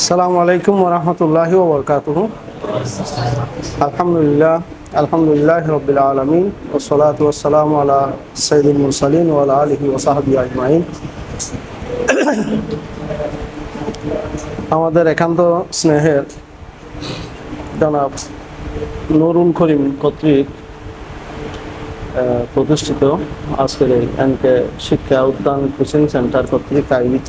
আসসালামু আলাইকুম ওরহমতুল্লাহি ওবরকাতুহ আলহামদুলিল্লাহ আলহামদুলিল্লাহ রবিল আলমিন ওসলাত ওসালাম আলা সঈদুল মুরসালিন ওয়ালা আলহি ওসাহাবি আজমাইন। আমাদের একান্ত স্নেহের জনাব নুরুল করিম কর্তৃক প্রতিষ্ঠিত আজকের এই এনকে শিক্ষা উদ্যান কোচিং সেন্টার কর্তৃক আয়োজিত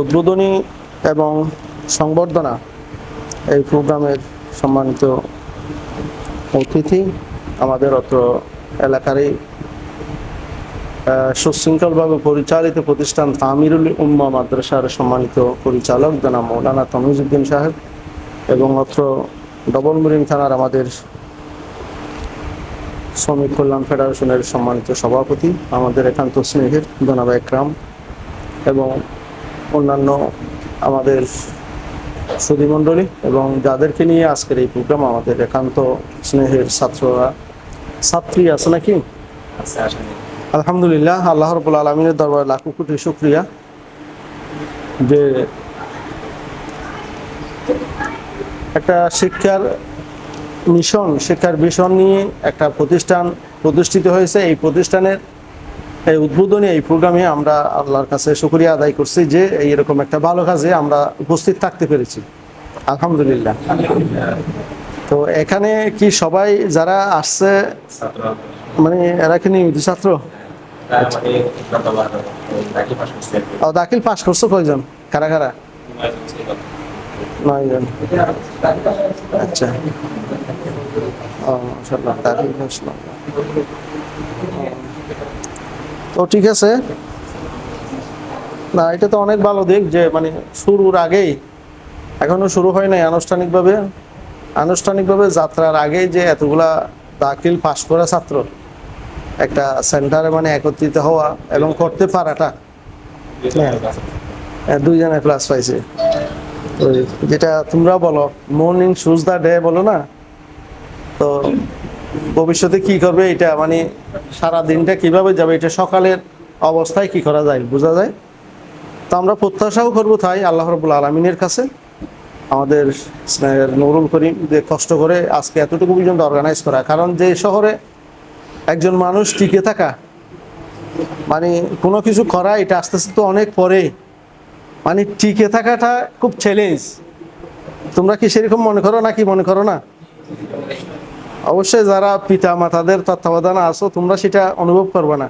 উদ্বোধনী এবং সংবর্ধনা এই প্রোগ্রামের সম্মানিত অতিথি আমাদের অত্র এলাকারই সুশৃঙ্খলভাবে পরিচালিত প্রতিষ্ঠান তামিরুল উম্মা মাদ্রাসার সম্মানিত পরিচালক জনাব মৌলানা তমিজুদ্দিন সাহেব এবং অত্র ডবল মুরিং থানার আমাদের শ্রমিক কল্যাণ ফেডারেশনের সম্মানিত সভাপতি, আমাদের একান্ত স্নেহের জনাব একরাম এবং অন্যান্য আমাদের সুধীমণ্ডলী এবং যাদেরকে নিয়ে আজকের এই প্রোগ্রাম আমাদের একান্ত স্নেহের ছাত্ররা। ছাত্রী আছে নাকি? আলহামদুলিল্লাহ আল্লাহ রবুল আলমিনের দরবার লাখো কোটি শুক্রিয়া যে একটা শিক্ষার মিশন শিক্ষার মিশন নিয়ে একটা প্রতিষ্ঠান প্রতিষ্ঠিত হয়েছে। এই প্রতিষ্ঠানের এই উদ্বোধনী এই প্রোগ্রামে আমরা আল্লাহর কাছে শুক্রিয়া আদায় করছি যে এইরকম একটা ভালো কাজে আমরা উপস্থিত থাকতে পেরেছি। আলহামদুলিল্লাহ। তো এখানে কি সবাই যারা আসছে মানে এরা কি ছাত্র? ও, দাখিল পাস করছ কয়জন? কারা কারা? নয়জন। আচ্ছা। ও দাখিল। তো ঠিক আছে। না এটা তো অনেক ভালো দিক যে মানে শুরুর আগেই এখনও শুরু হয় নাই আনুষ্ঠানিকভাবে। আনুষ্ঠানিকভাবে যাত্রার আগেই যে এতগুলা দাখিল পাশ করা ছাত্র একটা সেন্টারে মানে একত্রিত হওয়া এবং করতে পারাটা। হ্যাঁ, দুইজনে প্লাস পাইছে। যেটা তোমরা বলো মর্নিং শুজ দা ডে বলো না? তো ভবিষ্যতে কি করবে, এটা মানে সারা দিনটা কীভাবে যাবে, এটা সকালের অবস্থায় কি করা যায়, বোঝা যায়? তো আমরা প্রত্যাশাও করব তাই, আল্লাহ রবুল আলমিনের কাছে। আমাদের নুরুল করিম যে কষ্ট করে আজকে এতটুকু পর্যন্ত অর্গানাইজ করা, কারণ যে শহরে একজন মানুষ টিকে থাকা মানে কোনো কিছু করা, এটা আস্তে আস্তে তো অনেক পরে। মানে টিকে থাকাটা খুব চ্যালেঞ্জ তোমরা কি সেরকম মনে করো না কি মনে করো না? অবশ্যই যারা পিতা মাতাদের তত্ত্বাবধানে আসো তোমরা সেটা অনুভব করবে না।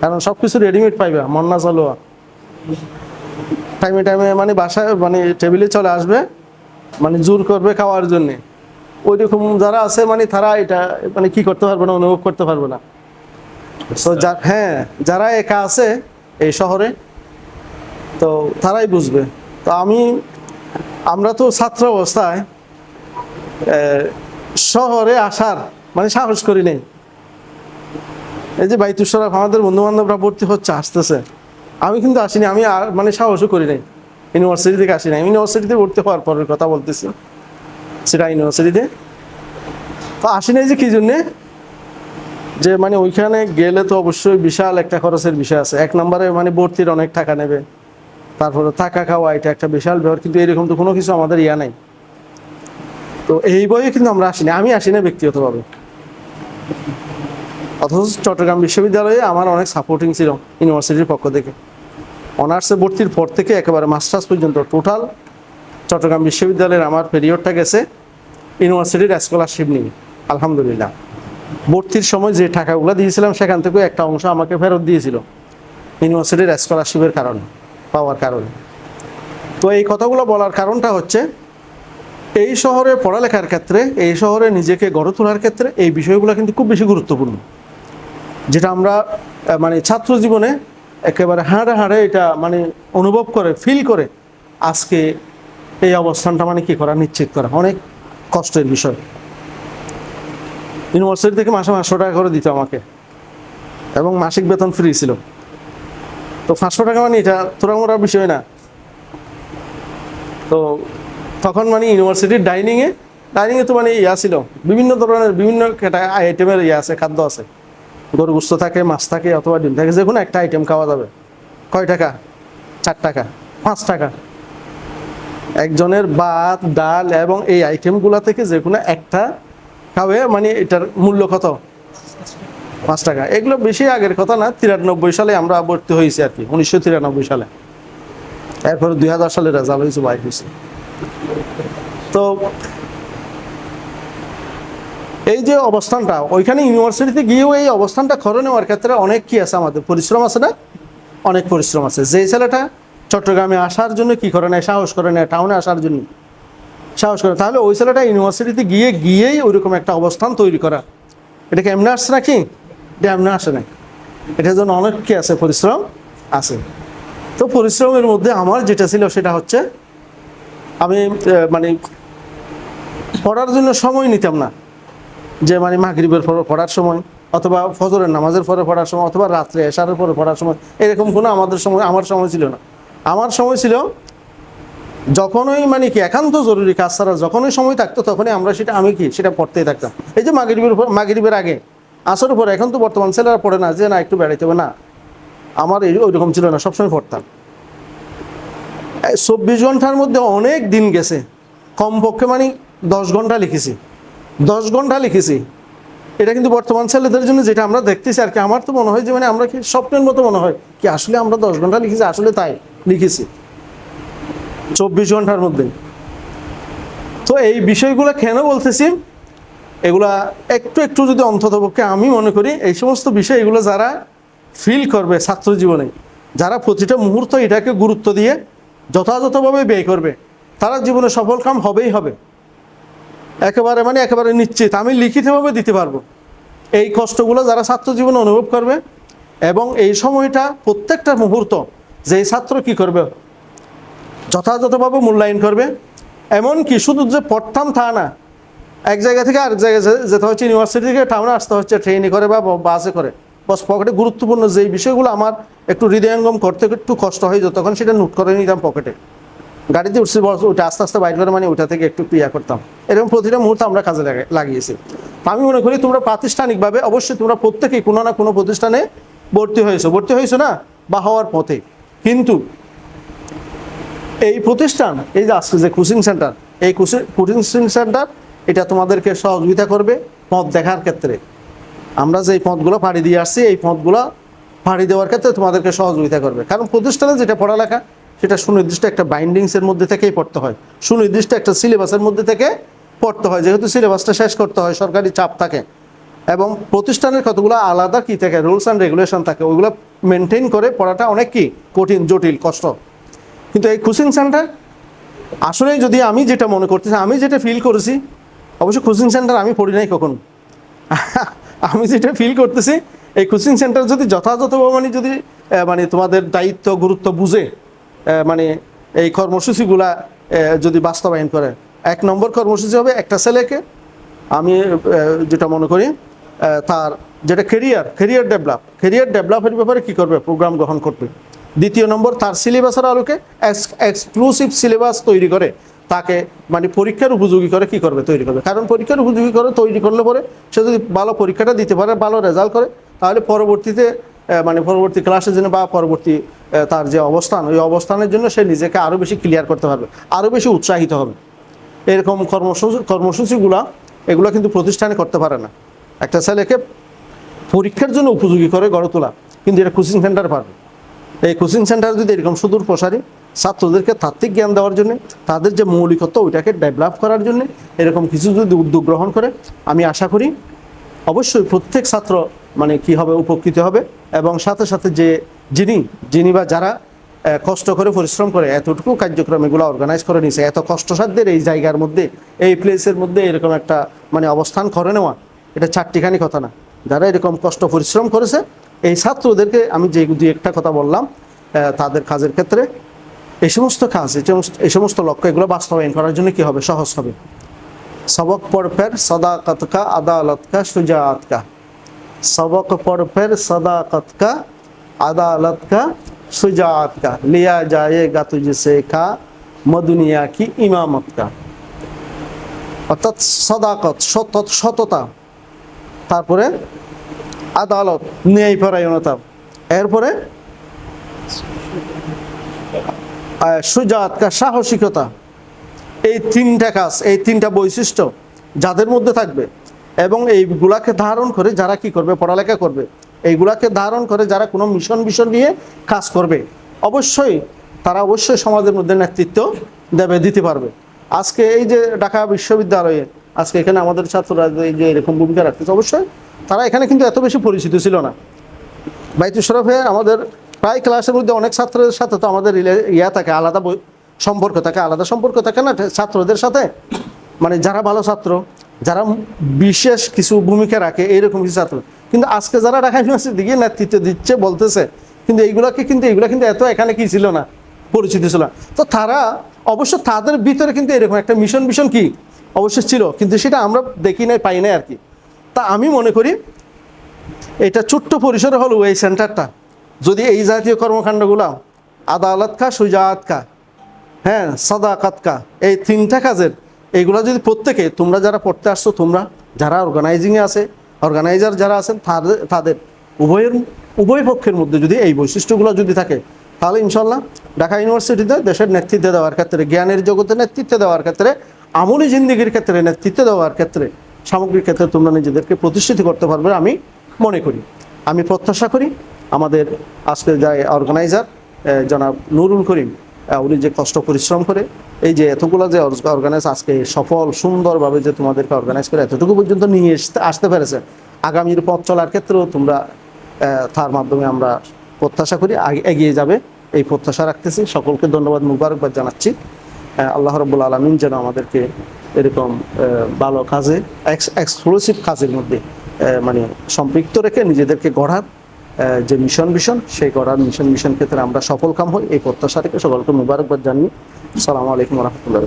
কারণ সব কিছু রেডিমেড পাইবা মন না চলোয়া। টাইমে টাইমে মানে বাসায় মানে টেবিলে চলে আসবে মানে জোর করবে খাওয়ার জন্যে। ওই রকম যারা আছে মানে তারা এটা মানে কি করতে পারবে না অনুভব করতে পারবে না। তো যা- হ্যাঁ যারা একা আছে এই শহরে তো তারাই বুঝবে। তো আমি আমরা তো ছাত্র অবস্থায় শহরে আসার মানে সাহস করি নেই। এই যে বাইতুসরাফ আমাদের বন্ধু বান্ধবরা ভর্তি হচ্ছে, আসতেছে। আমি কিন্তু আসিনি, আমি আর- মানে সাহসও করি নাই। ইউনিভার্সিটি থেকে আসি নাই ইউনিভার্সিটিতে ভর্তি হওয়ার পরের কথা বলতেছি। সেটা ইউনিভার্সিটিতে তো আসি নাই যে কি জন্যে? যে মানে ওইখানে গেলে তো অবশ্যই বিশাল একটা খরচের বিষয় আছে। এক নম্বরে মানে ভর্তির অনেক টাকা নেবে। তারপরে থাকা খাওয়া, এটা একটা বিশাল ব্যাপার, কিন্তু এরকম তো কোনো কিছু আমাদের ইয়া নাই। তো এই বইয়ে কিন্তু আমরা আসিনি, আমি আসি না ব্যক্তিগতভাবে। অথচ চট্টগ্রাম বিশ্ববিদ্যালয়ে আমার অনেক সাপোর্টিং ছিল ইউনিভার্সিটির পক্ষ থেকে। অনার্সে ভর্তির পর থেকে একেবারে মাস্টার্স পর্যন্ত টোটাল চট্টগ্রাম বিশ্ববিদ্যালয়ের আমার পিরিয়ডটা গেছে ইউনিভার্সিটির স্কলারশিপ নিয়ে, আলহামদুলিল্লাহ। ভর্তির সময় যে টাকাগুলো দিয়েছিলাম সেখান থেকে একটা অংশ আমাকে ফেরত দিয়েছিল ইউনিভার্সিটির স্কলারশিপের কারণে, পাওয়ার কারণে। তো এই কথাগুলো বলার কারণটা হচ্ছে এই শহরে পড়ালেখার ক্ষেত্রে, এই শহরে নিজেকে গড়ে তোলার ক্ষেত্রে এই বিষয়গুলো কিন্তু খুব বেশি গুরুত্বপূর্ণ। যেটা আমরা মানে ছাত্র জীবনে একেবারে হাড়ে হাড়ে এটা মানে অনুভব করে ফিল করে, আজকে এই অবস্থানটা মানে কি করা, নিশ্চিত করা, অনেক কষ্টের বিষয়। ইউনিভার্সিটি থেকে মাসে পাঁচশো টাকা করে দিত আমাকে, এবং মাসিক বেতন ফ্রি ছিল। তো পাঁচশো টাকা মানে এটা তোরা মোরা বিষয় না। তো তখন মানে ইউনিভার্সিটির ডাইনিংয়ে ডাইনিংয়ে তো মানে ইয়া ছিল। বিভিন্ন ধরনের বিভিন্ন আইটেমের ইয়ে আছে, খাদ্য আছে। গরু গুস্ত থাকে, মাছ থাকে অথবা ডিম থাকে, যে কোনো একটা আইটেম খাওয়া যাবে। কয় টাকা? চার টাকা, পাঁচ টাকা। একজনের ভাত, ডাল এবং এই আইটেমগুলো থেকে যে কোনো একটা খাবে মানে এটার মূল্য কত? পাঁচ টাকা। এগুলো বেশি আগের কথা না, তিরানব্বই সালে আমরা ভর্তি হয়েছি আর কি, উনিশশো তিরানব্বই সালে। এরপরে দুই হাজার সালে রেজাল্ট হয়েছে বাইক হয়েছে। তো এই যে অবস্থানটা, ওইখানে ইউনিভার্সিটিতে গিয়েও এই অবস্থানটা করে নেওয়ার ক্ষেত্রে অনেক কি আছে আমাদের? পরিশ্রম আছে না? অনেক পরিশ্রম আছে। যে ছেলেটা চট্টগ্রামে আসার জন্য কি করে নেয়? সাহস করে নেয়? টাউনে আসার জন্য সাহস করে তাহলে ওই ছেলেটা ইউনিভার্সিটিতে গিয়ে, গিয়েই ওইরকম একটা অবস্থান তৈরি করা। এটা কি এমনি আসছে নাকি? এটা এমনি আসে না এটার জন্য অনেক কি আছে? পরিশ্রম আছে। তো পরিশ্রমের মধ্যে আমার যেটা ছিল সেটা হচ্ছে আমি মানে পড়ার জন্য সময় নিতাম না। যে মানে মাগরিবের পরে পড়ার সময় অথবা ফজরের নামাজের পরে পড়ার সময় অথবা রাত্রে এশারের পরে পড়ার সময়, এরকম কোনো আমাদের সময়, আমার সময় ছিল না। আমার সময় ছিল যখনই মানে কি একান্ত জরুরি কাজ ছাড়া যখনই সময় থাকতো তখনই আমরা সেটা, আমি কি সেটা পড়তেই থাকতাম। এই যে মাগরিবের মাগরিবের আগে আসর পরে এখন তো বর্তমান ছেলেরা পড়ে না, যে না একটু বেড়াইতে হবে, না। আমার এই ওইরকম ছিল না, সবসময় পড়তাম। চব্বিশ ঘণ্টার মধ্যে অনেক দিন গেছে। কমপক্ষে মানে দশ ঘণ্টা লিখেছি। দশ ঘণ্টা লিখেছি। এটা কিন্তু বর্তমান ছেলেদের জন্য যেটা আমরা দেখতেছি, আর কি আমার তো মনে হয় যে মানে আমরা কি স্বপ্নের মতো মনে হয় কি আসলে আমরা দশ ঘণ্টা লিখেছি, আসলে তাই লিখেছি। চব্বিশ ঘণ্টার মধ্যে। তো এই বিষয়গুলো কেন বলতেছি? এগুলা একটু একটু যদি অন্ততপক্ষে আমি মনে করি, এই সমস্ত বিষয় এগুলো যারা ফিল করবে ছাত্র জীবনে, যারা প্রতিটা মুহূর্ত এটাকে গুরুত্ব দিয়ে যথাযথভাবে ব্যয় করবে। তারা জীবনে সফল কাম হবেই হবে। একেবারে মানে একেবারে নিশ্চিত। আমি লিখিতভাবে দিতে পারব। এই কষ্টগুলো যারা ছাত্র জীবনে অনুভব করবে এবং এই সময়টা প্রত্যেকটা মুহূর্ত যেই ছাত্র কি করবে, যথাযথভাবে মূল্যায়ন করবে। এমনকি শুধু যে পড়তাম তা না, এক জায়গা থেকে আরেক জায়গায় যেতে হচ্ছে, ইউনিভার্সিটি থেকে টাউনে আসতে হচ্ছে ট্রেনে করে বা বাসে করে। বস পকেটে গুরুত্বপূর্ণ যেই বিষয়গুলো আমার একটু হৃদয়ঙ্গম করতে একটু কষ্ট হয়ে যেত তখন সেটা নোট করে নিতাম পকেটে গাড়িতে উঠছি, বস ওটা আস্তে আস্তে বাইর করে মানে ওটা থেকে একটু ক্রিয়া করতাম। এরকম প্রতিটা মুহূর্তে আমরা কাজে লাগা- লাগিয়েছি। আমি মনে করি তোমরা প্রাতিষ্ঠানিকভাবে অবশ্যই তোমরা প্রত্যেকেই কোনো না কোনো প্রতিষ্ঠানে ভর্তি হয়েছো। ভর্তি হয়েছো না? বা হওয়ার পথে। কিন্তু এই প্রতিষ্ঠান, এই যে আজকে যে কোচিং সেন্টার এই কোচিং সেন্টার এটা তোমাদেরকে সহযোগিতা করবে পথ দেখার ক্ষেত্রে। আমরা যে পথগুলো পাড়ি দিয়ে আসছি, এই পথগুলো পাড়ি দেওয়ার ক্ষেত্রে তোমাদেরকে সহযোগিতা করবে। কারণ প্রতিষ্ঠানে যেটা পড়ালেখা, সেটা সুনির্দিষ্ট একটা বাইন্ডিংসের মধ্যে থেকেই পড়তে হয়। সুনির্দিষ্ট একটা সিলেবাসের মধ্যে থেকে পড়তে হয়। যেহেতু সিলেবাসটা শেষ করতে হয়, সরকারি চাপ থাকে। এবং প্রতিষ্ঠানের কতগুলো আলাদা কি থাকে রুলস অ্যান্ড রেগুলেশন থাকে, ওইগুলো মেনটেন করে পড়াটা অনেক কি কঠিন, জটিল, কষ্ট। কিন্তু এই কোচিং সেন্টার আসলে যদি আমি যেটা মনে করতেছি, আমি যেটা ফিল করেছি, অবশ্য কোচিং সেন্টার আমি পড়ি নাই কখন। আমি যেটা ফিল করতেছি, এই কোচিং সেন্টার যদি যথাযথভাবে মানে যদি মানে তোমাদের দায়িত্ব, গুরুত্ব বুঝে মানে এই কর্মসূচিগুলা যদি বাস্তবায়ন করে। এক নম্বর কর্মসূচি হবে একটা ছেলেকে, আমি যেটা মনে করি তার যেটা কেরিয়ার কেরিয়ার ডেভেলপ কেরিয়ার ডেভেলপের ব্যাপারে কী করবে প্রোগ্রাম গ্রহণ করবে। দ্বিতীয় নম্বর, তার সিলেবাসের আলোকে এক্সক্লুসিভ সিলেবাস তৈরি করে। তাকে মানে পরীক্ষার উপযোগী করে কি করবে, তৈরি করবে। কারণ পরীক্ষার উপযোগী করে, তৈরি করলে পরে সে যদি ভালো পরীক্ষাটা দিতে পারে, ভালো রেজাল্ট করে, তাহলে পরবর্তীতে মানে পরবর্তী ক্লাসের জন্য বা পরবর্তী তার যে অবস্থান, ওই অবস্থানের জন্য সে নিজেকে আরও বেশি ক্লিয়ার করতে পারবে আরও বেশি উৎসাহিত হবে। এরকম কর্মসূচি, কর্মসূচিগুলা, এগুলো কিন্তু প্রতিষ্ঠানে করতে পারে না। একটা ছেলেকে পরীক্ষার জন্য উপযোগী করে গড়ে তোলা, কিন্তু এটা কোচিং সেন্টার পারবে। এই কোচিং সেন্টার যদি এরকম সুদূর প্রসারী ছাত্রদেরকে তাত্ত্বিক জ্ঞান দেওয়ার জন্য, তাদের যে মৌলিকত্ব ওইটাকে ডেভেলপ করার জন্য এরকম কিছু যদি উদ্যোগ গ্রহণ করে, আমি আশা করি অবশ্যই প্রত্যেক ছাত্র মানে কি হবে, উপকৃত হবে এবং সাথে সাথে যে যিনি যিনি বা যারা কষ্ট করে পরিশ্রম করে, এতটুকু কার্যক্রম এগুলো অর্গানাইজ করে নিয়েছে, এত কষ্টসাধ্যের এই জায়গার মধ্যে, এই প্লেসের মধ্যে এরকম একটা মানে অবস্থান করে নেওয়া, এটা চারটিখানি কথা না। যারা এরকম কষ্ট পরিশ্রম করেছে, এই ছাত্রদেরকে আমি যে দু একটা কথা বললাম তাদের কাজের ক্ষেত্রে এই সমস্ত কাজ, এই সমস্ত লক্ষ্য, এগুলো বাস্তবায়ন করার জন্য কি হবে? সহজ হবে। সবক পরফের সদাকতকা আদালতকা সুজাতকা। সবক পরফের সদাকতকা আদালতকা সুজাতকা। লিয়া যায়েগা তুজসে কা মদুনিয়া কি ইমামতকা। অর্থাৎ সদাকত, সত, সততা। তারপরে আদালত, ন্যায়পরায়ণতা। এরপরে সুজাত সাহসিকতা। এই তিনটা কাজ, এই তিনটা বৈশিষ্ট্য যাদের মধ্যে থাকবে এবং এইগুলাকে ধারণ করে যারা কি করবে, পড়ালেখা করবে এইগুলাকে ধারণ করে যারা কোনো মিশন মিশন নিয়ে কাজ করবে, অবশ্যই তারা অবশ্যই সমাজের মধ্যে নেতৃত্ব দেবে, দিতে পারবে। আজকে এই যে ঢাকা বিশ্ববিদ্যালয়ে, আজকে এখানে আমাদের ছাত্ররা যে- যে এরকম ভূমিকা রাখতেছে, অবশ্যই তারা এখানে কিন্তু এত বেশি পরিচিত ছিল না। বাইতুল শরফে আমাদের প্রায় ক্লাসের মধ্যে অনেক ছাত্রদের সাথে তো আমাদের ইয়া থাকে, আলাদা সম্পর্ক থাকে, আলাদা সম্পর্ক থাকে না? ছাত্রদের সাথে? মানে যারা ভালো ছাত্র, যারা বিশেষ কিছু ভূমিকা রাখে, এইরকম কিছু ছাত্র। কিন্তু আজকে যারা ঢাকা ইউনিভার্সিটি গিয়ে নেতৃত্ব দিচ্ছে, বলতেছে, কিন্তু এইগুলাকে কিন্তু এইগুলা কিন্তু এত এখানে কি ছিল না? পরিচিত ছিল না। তো তারা অবশ্য তাদের ভিতরে কিন্তু এরকম একটা মিশন মিশন কি? অবশ্যই ছিল, কিন্তু সেটা আমরা দেখি নাই, পাই নাই আর কি। তা আমি মনে করি, এটা ছোট্ট পরিসরে হলো এই সেন্টারটা যদি এই জাতীয় কর্মকাণ্ডগুলো আদালত কা, সুজাত কা হ্যাঁ সাদাকাত কা, এই তিনটা কাজের এইগুলা যদি প্রত্যেকে, তোমরা যারা পড়তে আসছো, তোমরা যারা অর্গানাইজিংয়ে আছে অর্গানাইজার যারা আছেন, তাদের তাদের উভয়ের, উভয় পক্ষের মধ্যে যদি এই বৈশিষ্ট্যগুলো যদি থাকে, তাহলে ইনশাল্লাহ ঢাকা ইউনিভার্সিটিতে দেশের নেতৃত্ব দেওয়ার ক্ষেত্রে, জ্ঞানের জগতে নেতৃত্ব দেওয়ার ক্ষেত্রে, আমলি জিন্দিগির ক্ষেত্রে নেতৃত্ব দেওয়ার ক্ষেত্রে, সামগ্রিক ক্ষেত্রে তোমরা নিজেদেরকে প্রতিষ্ঠিত করতে পারবে, আমি মনে করি। আমি প্রত্যাশা করি আমাদের আজকে যা অর্গানাইজার জনাব নুরুল করিম উনি যে কষ্ট পরিশ্রম করে, এই যে এতগুলো যে অর্গানাইজ আজকে সফল, সুন্দরভাবে যে তোমাদেরকে অর্গানাইজ করে এতটুকু পর্যন্ত নিয়ে আসতে আসতে পেরেছে, আগামীর পথ চলার ক্ষেত্রেও তোমরা তার মাধ্যমে আমরা প্রত্যাশা করি এগিয়ে যাবে, এই প্রত্যাশা রাখতেছি। সকলকে ধন্যবাদ, মুবারকবাদ জানাচ্ছি। আল্লাহ রব্বুল আলমিন যেন আমাদেরকে এরকম ভালো কাজে এক্সক্লুসিভ কাজের মধ্যে মানে সম্পৃক্ত রেখে নিজেদেরকে গড়ার যে মিশন মিশন সেই করার মিশন মিশন ক্ষেত্রে আমরা সফল কাম হই। এই প্রত্যাশা থেকে সকলকে মুবারকবাদ জানিয়ে সালাম আলাইকুম রহমতুল্লাহ